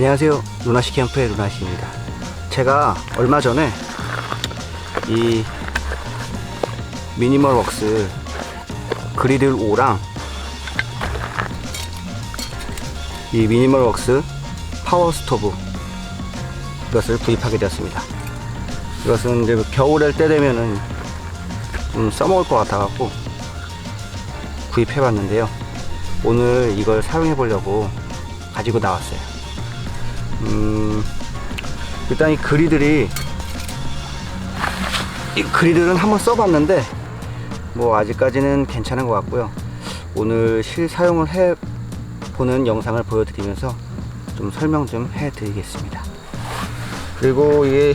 안녕하세요. 루나시 캠프의 루나시입니다. 제가 얼마 전에 이 미니멀 웍스 그리들 5랑 이 미니멀 웍스 파워 스토브 이것을 구입하게 되었습니다. 이것은 이제 겨울에 때 되면은 좀 써먹을 것 같아갖고 구입해 봤는데요. 오늘 이걸 사용해 보려고 가지고 나왔어요. 음, 일단 이 그리들이 이 그리들은 한번 써봤는데 뭐 아직까지는 괜찮은 것 같고요. 오늘 실 사용을 해 보는 영상을 보여드리면서 좀 설명 좀 해드리겠습니다. 그리고 이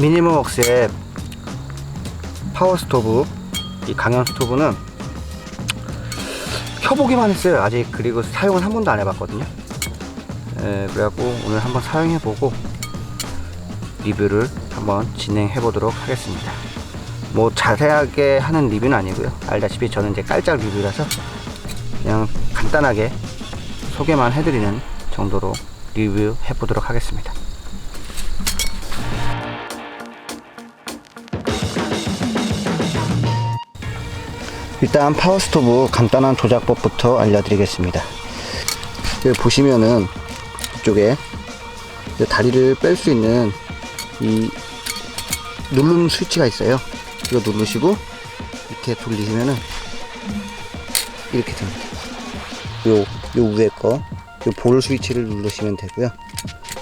미니멈 웍스의 파워 스토브 이 강연 스토브는 켜보기만 했어요 아직 그리고 사용은 한 번도 안 해봤거든요 에, 그래갖고 오늘 한번 사용해보고 리뷰를 한번 진행해 보도록 하겠습니다. 뭐 자세하게 하는 리뷰는 아니고요. 알다시피 저는 이제 깔짝 리뷰라서 그냥 간단하게 소개만 해드리는 정도로 리뷰해 보도록 하겠습니다. 일단 파워스토브 간단한 조작법부터 알려드리겠습니다. 여기 보시면은 이쪽에 이 다리를 뺄 수 있는 이 누름 스위치가 있어요. 이거 누르시고 이렇게 돌리시면은 이렇게 됩니다. 요, 요 위에 거, 요 볼 스위치를 누르시면 되고요.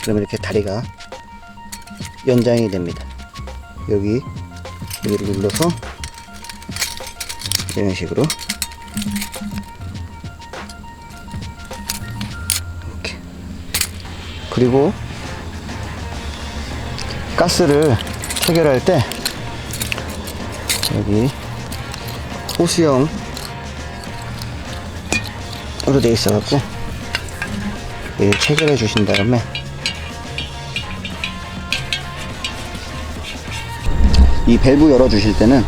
그러면 이렇게 다리가 연장이 됩니다. 여기, 여기를 눌러서 이런 식으로 그리고 가스를 체결할 때 여기 호수형으로 되어 있어 갖고 여기 체결해 주신 다음에 이 밸브 열어 주실 때는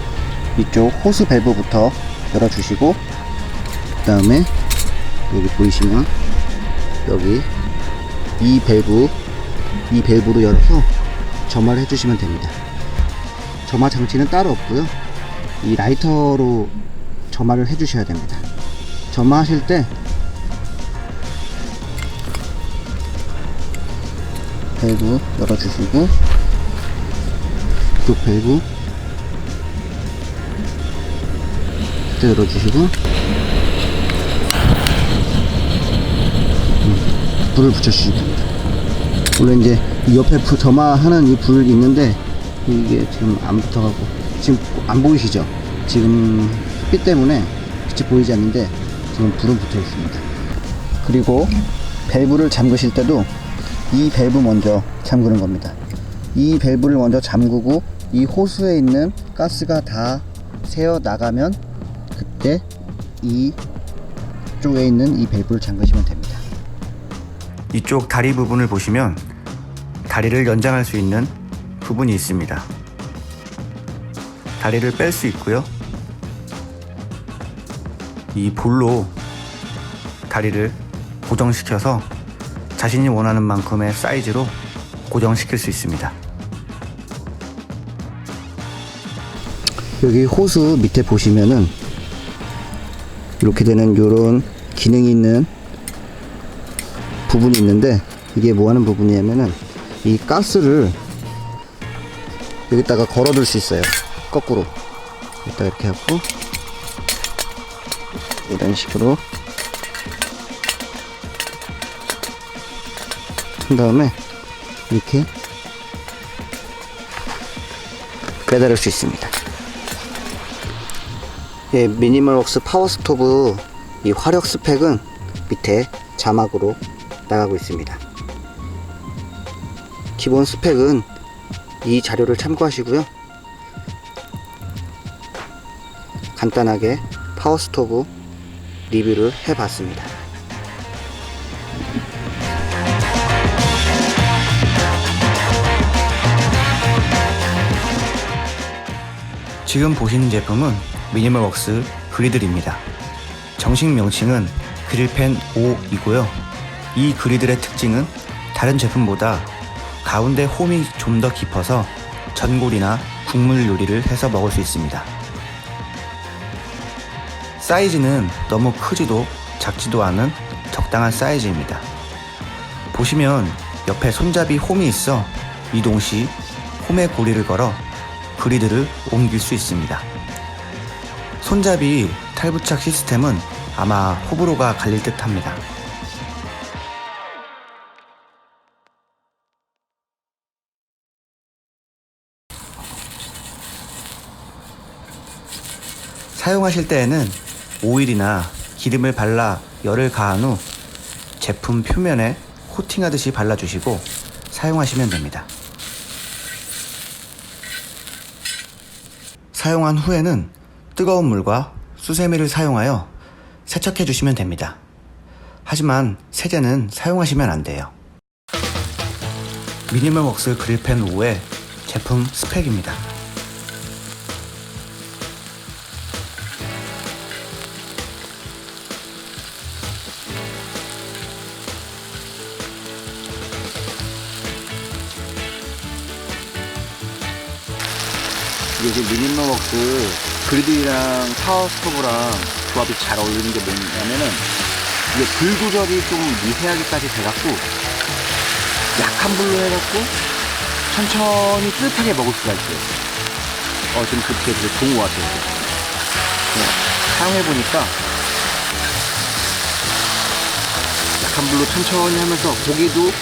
이쪽 호스 밸브부터 열어 주시고 그 다음에 여기 보이시면 여기 이 밸브 이 밸브로 열어서 점화를 해주시면 됩니다. 점화 장치는 따로 없고요. 이 라이터로 점화를 해주셔야 됩니다. 점화하실 때 밸브 열어주시고 이쪽 밸브 이렇게 열어주시고 불을 붙여주시면 됩니다 원래 이제 이 옆에 불, 점화하는 이 불이 있는데 이게 지금 안 붙어가고 지금 안 보이시죠? 지금 햇빛 때문에 빛이 보이지 않는데 지금 불은 붙어 있습니다 그리고 밸브를 잠그실 때도 이 밸브 먼저 잠그는 겁니다 이 밸브를 먼저 잠그고 이 호수에 있는 가스가 다 새어 나가면 그때 이 쪽에 있는 이 밸브를 잠그시면 됩니다. 이쪽 다리 부분을 보시면 다리를 연장할 수 있는 부분이 있습니다. 다리를 뺄 수 있고요. 이 볼로 다리를 고정시켜서 자신이 원하는 만큼의 사이즈로 고정시킬 수 있습니다. 여기 호수 밑에 보시면은 이렇게 되는 요런 기능이 있는 부분이 있는데 이게 뭐 하는 부분이냐면은 이 가스를 여기다가 걸어둘 수 있어요. 거꾸로. 여기다 이렇게 하고 이런 식으로. 한 다음에 이렇게 빼달을 수 있습니다. 예, 미니멀웍스 파워 스토브 이 화력 스펙은 밑에 자막으로 나가고 있습니다. 기본 스펙은 이 자료를 참고하시고요. 간단하게 파워 스토브 리뷰를 해봤습니다. 지금 보시는 제품은 미니멀웍스 그리들입니다. 정식 명칭은 그릴펜 5이고요. 이 그리들의 특징은 다른 제품보다 가운데 홈이 좀 더 깊어서 전골이나 국물 요리를 해서 먹을 수 있습니다. 사이즈는 너무 크지도 작지도 않은 적당한 사이즈입니다. 보시면 옆에 손잡이 홈이 있어 이동 시 홈에 고리를 걸어 그리드를 옮길 수 있습니다. 손잡이 탈부착 시스템은 아마 호불호가 갈릴 듯 합니다. 사용하실 때에는 오일이나 기름을 발라 열을 가한 후 제품 표면에 코팅하듯이 발라주시고 사용하시면 됩니다. 사용한 후에는 뜨거운 물과 수세미를 사용하여 세척해 주시면 됩니다. 하지만 세제는 사용하시면 안 돼요. 미니멀 웍스 그릴펜 5의 제품 스펙입니다. 지금 미니멈웍스 그리드랑 파워 스토브랑 조합이 잘 어울리는 게 뭐냐면은 이게 불 조절이 좀 미세하게까지 돼갖고 약한 불로 해갖고 천천히 뜨뜻하게 먹을 수가 있어요. 어, 지금 그렇게 되게 좋은 것 같아요. 네, 사용해보니까 약한 불로 천천히 하면서 고기도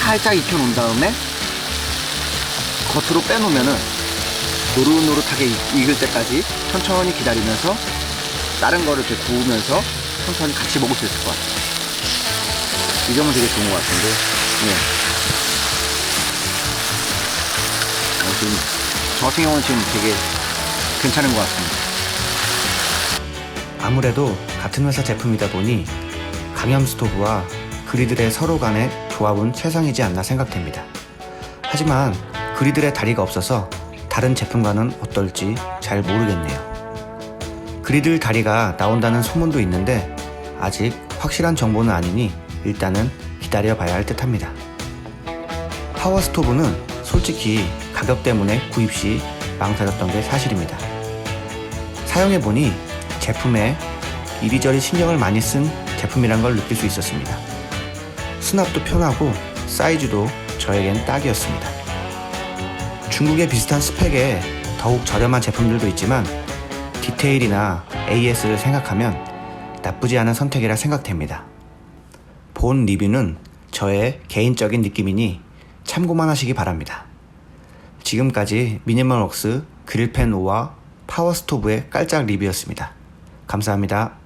살짝 익혀놓은 다음에 겉으로 빼놓으면은 노릇노릇하게 익- 익을 때까지 천천히 기다리면서 다른 거를 이렇게 구우면서 천천히 같이 먹을 수 있을 것 같아요. 이 점은 되게 좋은 것 같은데, 예. 어, 지금, 저 같은 경우는 지금 되게 괜찮은 것 같습니다. 아무래도 같은 회사 제품이다 보니 강염 스토브와 그리들의 서로 간의 조합은 최상이지 않나 생각됩니다. 하지만 그리들의 다리가 없어서 다른 제품과는 어떨지 잘 모르겠네요. 그리들 다리가 나온다는 소문도 있는데 아직 확실한 정보는 아니니 일단은 기다려 봐야 할 듯 합니다. 파워 스토브는 솔직히 가격 때문에 구입 시 망설였던 게 사실입니다. 사용해보니 제품에 이리저리 신경을 많이 쓴 제품이란 걸 느낄 수 있었습니다. 수납도 편하고 사이즈도 저에겐 딱이었습니다. 중국의 비슷한 스펙에 더욱 저렴한 제품들도 있지만 디테일이나 AS를 생각하면 나쁘지 않은 선택이라 생각됩니다. 본 리뷰는 저의 개인적인 느낌이니 참고만 하시기 바랍니다. 지금까지 미니멀웍스 그릴펜 5와 파워스토브의 깔짝 리뷰였습니다. 감사합니다.